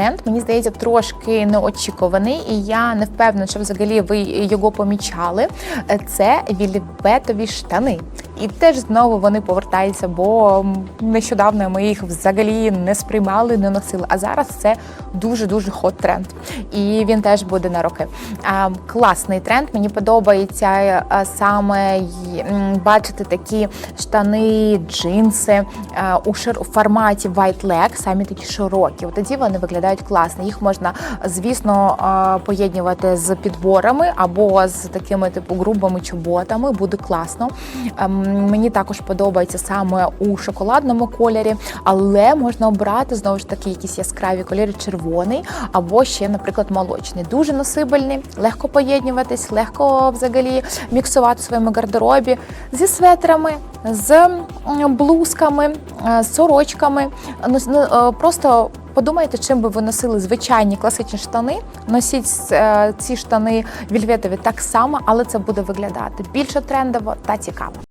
тренд, мені здається, трошки неочікуваний, і я не впевнена, що взагалі ви його помічали. Це вільветові штани. І теж знову вони повертаються, бо нещодавно ми їх взагалі не сприймали, не носили. А зараз це дуже дуже хот тренд. І він теж буде на роки. Класний тренд. Мені подобається е, саме бачити такі штани, джинси е, у форматі white leg, самі такі широкі. От Тоді вони виглядають класно. Їх можна, звісно, поєднувати з підборами або з такими типу грубими чоботами. Буде класно. Ем, Мені також подобається саме у шоколадному кольорі, але можна обрати знову ж таки якісь яскраві кольори, червоний або ще, наприклад, молочний. Дуже носибельний, легко поєднуватись, легко взагалі міксувати в своєму гардеробі зі светрами, з блузками, е, з сорочками. Ну, ну, е, Просто подумайте, чим би ви носили звичайні класичні штани. Носіть е, ці штани вільветові так само, але це буде виглядати більше трендово та цікаво.